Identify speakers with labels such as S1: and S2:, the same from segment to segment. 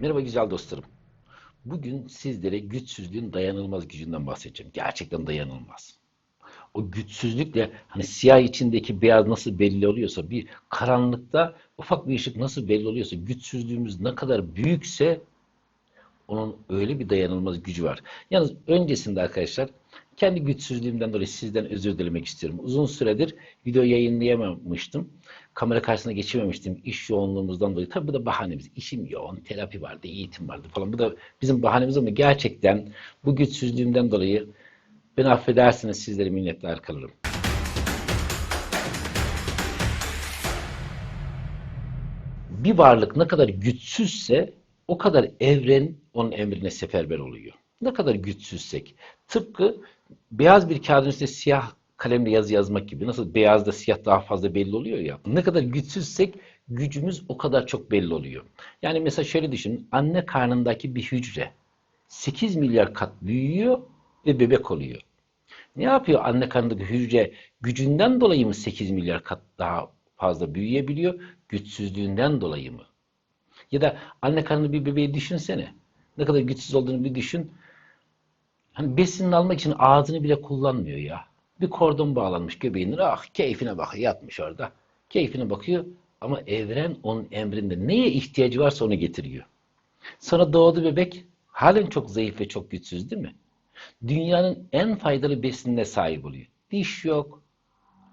S1: Merhaba güzel dostlarım. Bugün sizlere güçsüzlüğün dayanılmaz gücünden bahsedeceğim. Gerçekten dayanılmaz. O güçsüzlükle hani siyah içindeki beyaz nasıl belli oluyorsa, bir karanlıkta ufak bir ışık nasıl belli oluyorsa, güçsüzlüğümüz ne kadar büyükse onun öyle bir dayanılmaz gücü var. Yalnız öncesinde arkadaşlar kendi güçsüzlüğümden dolayı sizden özür dilemek istiyorum. Uzun süredir video yayınlayamamıştım. Kamera karşısına geçememiştim iş yoğunluğumuzdan dolayı. Tabii bu da bahanemiz. İşim yoğun, terapi vardı, eğitim vardı falan. Bu da bizim bahanemiz ama gerçekten bu güçsüzlüğümden dolayı beni affedersiniz sizlere minnettar kalırım. bir varlık ne kadar güçsüzse o kadar evren onun emrine seferber oluyor. Ne kadar güçsüzsek. Tıpkı beyaz bir kağıdın üstünde siyah kalemle yazı yazmak gibi. Nasıl beyazda siyah daha fazla belli oluyor ya. Ne kadar güçsüzsek gücümüz o kadar çok belli oluyor. Yani mesela şöyle düşünün. Anne karnındaki bir hücre 8 milyar kat büyüyor ve bebek oluyor. Ne yapıyor anne karnındaki hücre gücünden dolayı mı 8 milyar kat daha fazla büyüyebiliyor, güçsüzlüğünden dolayı mı? Ya da anne karnında bir bebeği düşünsene. Ne kadar güçsüz olduğunu bir düşün. Hani besinini almak için ağzını bile kullanmıyor ya. Bir kordon bağlanmış göbeğine, ah keyfine bakıyor, yatmış orada. Keyfine bakıyor ama evren onun emrinde. Neye ihtiyacı varsa onu getiriyor. Sonra doğdu bebek, halen çok zayıf ve çok güçsüz değil mi? Dünyanın en faydalı besinine sahip oluyor. Diş yok,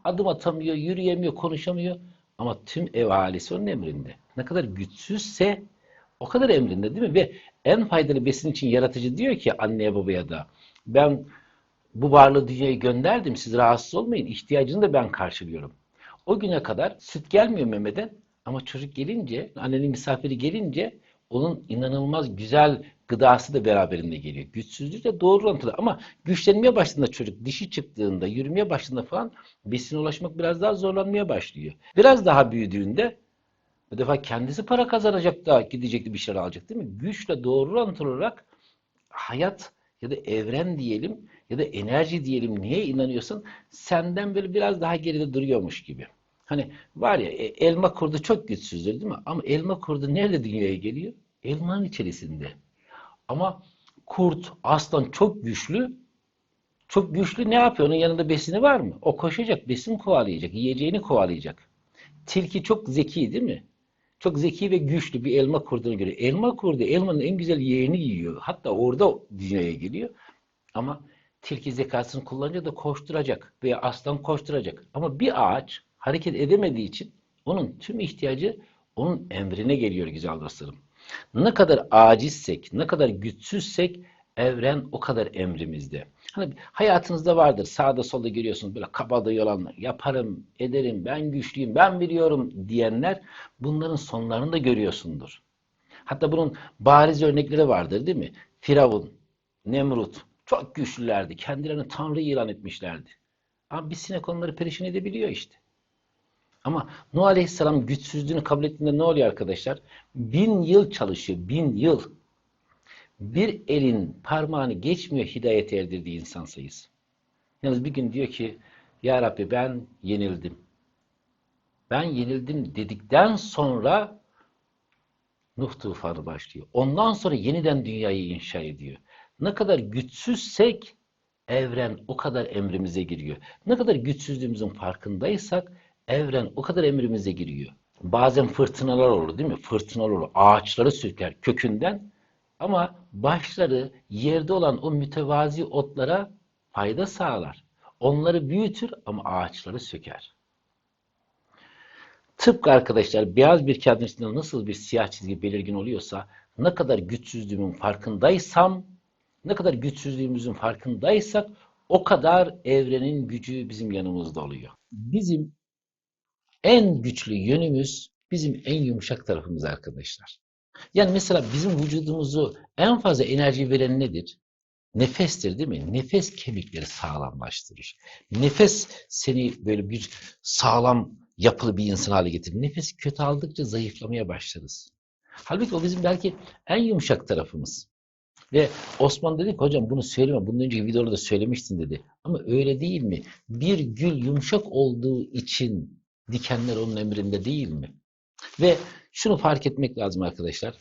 S1: adım atamıyor, yürüyemiyor, konuşamıyor. Ama tüm ev ailesi onun emrinde. Ne kadar güçsüzse o kadar emrinde değil mi? Ve en faydalı besin için yaratıcı diyor ki anneye babaya da ben bu varlığı dünyaya gönderdim siz rahatsız olmayın ihtiyacını da ben karşılıyorum. O güne kadar süt gelmiyor memeden ama çocuk gelince annenin misafiri gelince onun inanılmaz güzel gıdası da beraberinde geliyor. Güçsüzlük de doğru orantılı ama güçlenmeye başladığında çocuk dişi çıktığında yürümeye başladığında falan besine ulaşmak biraz daha zorlanmaya başlıyor. Biraz daha büyüdüğünde bu defa kendisi para kazanacak da gidecekti bir şeyler alacak değil mi? Güçle doğru orantılı olarak hayat ya da evren diyelim ya da enerji diyelim neye inanıyorsun senden böyle biraz daha geride duruyormuş gibi. Hani var ya e, elma kurdu çok güçsüzdür değil mi? Ama elma kurdu nerede dünyaya geliyor? Elmanın içerisinde. Ama kurt, aslan çok güçlü. Çok güçlü ne yapıyor? Onun yanında besini var mı? O koşacak, besin kovalayacak, yiyeceğini kovalayacak. Tilki çok zeki değil mi? Çok zeki ve güçlü bir elma kurduğunu görüyor. Elma kurdu, elmanın en güzel yeğeni yiyor. Hatta orada dünyaya geliyor. Ama tilki zekasını kullanınca da koşturacak veya aslan koşturacak. Ama bir ağaç hareket edemediği için onun tüm ihtiyacı onun emrine geliyor güzel dostlarım. Ne kadar acizsek, ne kadar güçsüzsek evren o kadar emrimizde. Hani hayatınızda vardır sağda solda görüyorsunuz böyle kabada olanlar yaparım, ederim, ben güçlüyüm, ben biliyorum diyenler bunların sonlarını da görüyorsundur. Hatta bunun bariz örnekleri vardır değil mi? Firavun, Nemrut çok güçlülerdi. Kendilerini tanrı ilan etmişlerdi. Ama bir sinek onları perişan edebiliyor işte. Ama Nuh Aleyhisselam güçsüzlüğünü kabul ettiğinde ne oluyor arkadaşlar? Bin yıl çalışıyor, bin yıl. Bir elin parmağını geçmiyor hidayete erdirdiği insan sayısı. Yalnız bir gün diyor ki, Ya Rabbi ben yenildim. Ben yenildim dedikten sonra Nuh tufanı başlıyor. Ondan sonra yeniden dünyayı inşa ediyor. Ne kadar güçsüzsek evren o kadar emrimize giriyor. Ne kadar güçsüzlüğümüzün farkındaysak evren o kadar emrimize giriyor. Bazen fırtınalar olur değil mi? Fırtınalar olur. Ağaçları söker kökünden ama başları yerde olan o mütevazi otlara fayda sağlar. Onları büyütür ama ağaçları söker. Tıpkı arkadaşlar beyaz bir kağıdın üstünde nasıl bir siyah çizgi belirgin oluyorsa ne kadar güçsüzlüğümün farkındaysam ne kadar güçsüzlüğümüzün farkındaysak o kadar evrenin gücü bizim yanımızda oluyor. Bizim en güçlü yönümüz bizim en yumuşak tarafımız arkadaşlar. Yani mesela bizim vücudumuzu en fazla enerji veren nedir? Nefestir değil mi? Nefes kemikleri sağlamlaştırır. Nefes seni böyle bir sağlam yapılı bir insan hale getirir. Nefes kötü aldıkça zayıflamaya başlarız. Halbuki o bizim belki en yumuşak tarafımız. Ve Osman dedi ki hocam bunu söyleme. Bundan önceki videoda da söylemiştin dedi. Ama öyle değil mi? Bir gül yumuşak olduğu için dikenler onun emrinde değil mi? Ve şunu fark etmek lazım arkadaşlar.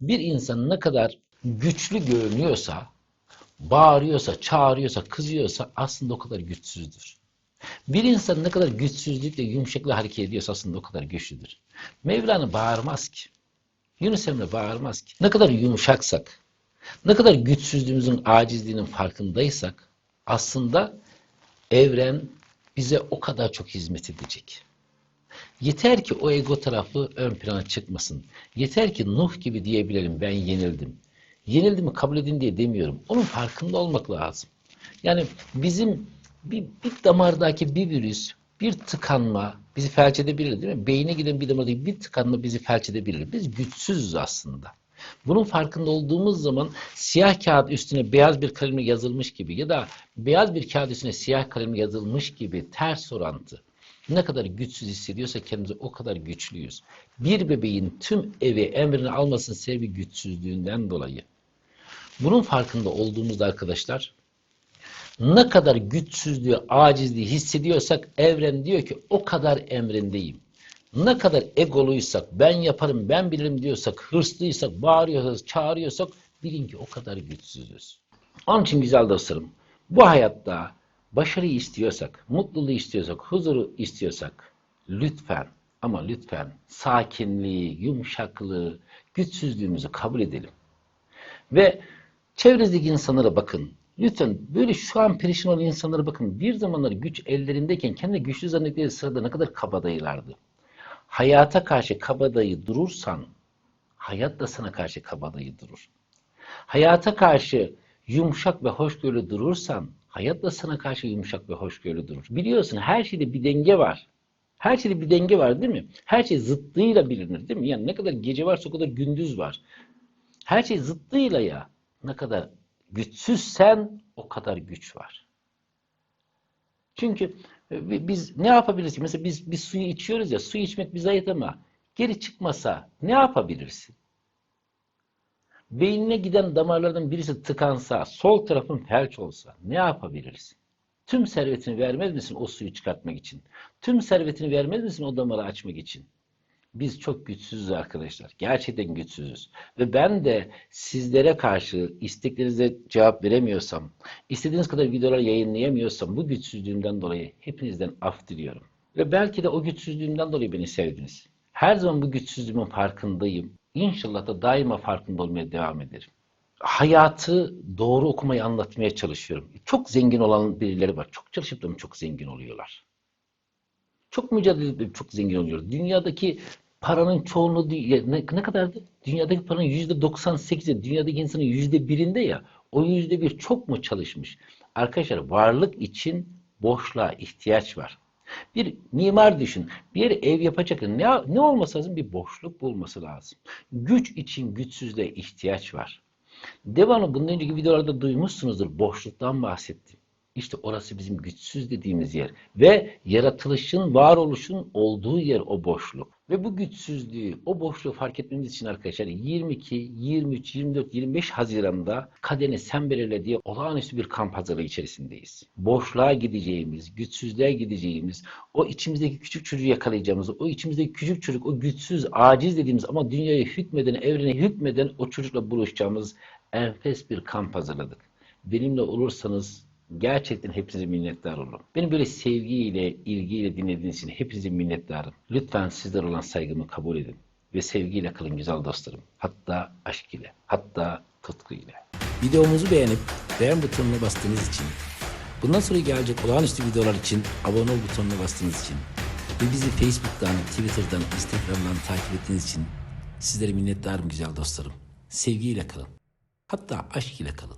S1: Bir insan ne kadar güçlü görünüyorsa, bağırıyorsa, çağırıyorsa, kızıyorsa aslında o kadar güçsüzdür. Bir insan ne kadar güçsüzlükle, yumuşaklıkla hareket ediyorsa aslında o kadar güçlüdür. Mevlana bağırmaz ki. Yunus Emre bağırmaz ki. Ne kadar yumuşaksak, ne kadar güçsüzlüğümüzün, acizliğinin farkındaysak aslında evren bize o kadar çok hizmet edecek. Yeter ki o ego tarafı ön plana çıkmasın. Yeter ki Nuh gibi diyebilelim ben yenildim. Yenildim kabul edin diye demiyorum. Onun farkında olmak lazım. Yani bizim bir, bir damardaki bir virüs, bir tıkanma bizi felç edebilir değil mi? Beyne giden bir damardaki bir tıkanma bizi felç edebilir. Biz güçsüzüz aslında. Bunun farkında olduğumuz zaman siyah kağıt üstüne beyaz bir kalemle yazılmış gibi ya da beyaz bir kağıt üstüne siyah kalemle yazılmış gibi ters orantı. Ne kadar güçsüz hissediyorsa kendimizi o kadar güçlüyüz. Bir bebeğin tüm evi emrini almasının sebebi güçsüzlüğünden dolayı. Bunun farkında olduğumuzda arkadaşlar ne kadar güçsüzlüğü, acizliği hissediyorsak evren diyor ki o kadar emrindeyim. Ne kadar egoluysak, ben yaparım, ben bilirim diyorsak, hırslıysak, bağırıyorsak, çağırıyorsak bilin ki o kadar güçsüzüz. Onun için güzel dostlarım, bu hayatta başarıyı istiyorsak, mutluluğu istiyorsak, huzuru istiyorsak lütfen ama lütfen sakinliği, yumuşaklığı, güçsüzlüğümüzü kabul edelim. Ve çevrenizdeki insanlara bakın. Lütfen böyle şu an perişan olan insanlara bakın. Bir zamanlar güç ellerindeyken kendini güçlü zannettikleri sırada ne kadar kabadayılardı. Hayata karşı kabadayı durursan, hayat da sana karşı kabadayı durur. Hayata karşı yumuşak ve hoşgörülü durursan, hayat da sana karşı yumuşak ve hoşgörülü durur. Biliyorsun her şeyde bir denge var. Her şeyde bir denge var değil mi? Her şey zıttıyla bilinir değil mi? Yani ne kadar gece varsa o kadar gündüz var. Her şey zıttıyla ya. Ne kadar güçsüzsen o kadar güç var. Çünkü e, biz ne yapabiliriz? Mesela biz bir suyu içiyoruz ya, su içmek bir zayıf ama geri çıkmasa ne yapabilirsin? Beynine giden damarlardan birisi tıkansa, sol tarafın felç olsa ne yapabilirsin? Tüm servetini vermez misin o suyu çıkartmak için? Tüm servetini vermez misin o damarı açmak için? Biz çok güçsüzüz arkadaşlar. Gerçekten güçsüzüz. Ve ben de sizlere karşı isteklerinize cevap veremiyorsam, istediğiniz kadar videolar yayınlayamıyorsam bu güçsüzlüğümden dolayı hepinizden af diliyorum. Ve belki de o güçsüzlüğümden dolayı beni sevdiniz. Her zaman bu güçsüzlüğümün farkındayım. İnşallah da daima farkında olmaya devam ederim. Hayatı doğru okumayı anlatmaya çalışıyorum. Çok zengin olan birileri var. Çok çalışıp da çok zengin oluyorlar. Çok mücadele edip çok zengin oluyor. Dünyadaki paranın çoğunluğu ne, ne kadardı? Dünyadaki paranın yüzde 98'i dünyadaki insanın yüzde birinde ya. O yüzde bir çok mu çalışmış? Arkadaşlar varlık için boşluğa ihtiyaç var. Bir mimar düşün. Bir ev yapacak. Ne, ne olması lazım? Bir boşluk bulması lazım. Güç için güçsüzlüğe ihtiyaç var. Devamlı bundan önceki videolarda duymuşsunuzdur. Boşluktan bahsettim. İşte orası bizim güçsüz dediğimiz yer. Ve yaratılışın, varoluşun olduğu yer o boşluk. Ve bu güçsüzlüğü, o boşluğu fark etmemiz için arkadaşlar 22, 23, 24, 25 Haziran'da kaderini sen belirle diye olağanüstü bir kamp hazırlığı içerisindeyiz. Boşluğa gideceğimiz, güçsüzlüğe gideceğimiz, o içimizdeki küçük çocuğu yakalayacağımız, o içimizdeki küçük çocuk, o güçsüz, aciz dediğimiz ama dünyaya hükmeden, evrene hükmeden o çocukla buluşacağımız enfes bir kamp hazırladık. Benimle olursanız Gerçekten hepinize minnettar olurum. Beni böyle sevgiyle, ilgiyle dinlediğiniz için hepinize minnettarım. Lütfen sizler olan saygımı kabul edin. Ve sevgiyle kalın güzel dostlarım. Hatta aşk ile, hatta tutku ile. Videomuzu beğenip beğen butonuna bastığınız için, bundan sonra gelecek olağanüstü videolar için abone ol butonuna bastığınız için ve bizi Facebook'tan, Twitter'dan, Instagram'dan takip ettiğiniz için sizlere minnettarım güzel dostlarım. Sevgiyle kalın. Hatta aşk ile kalın.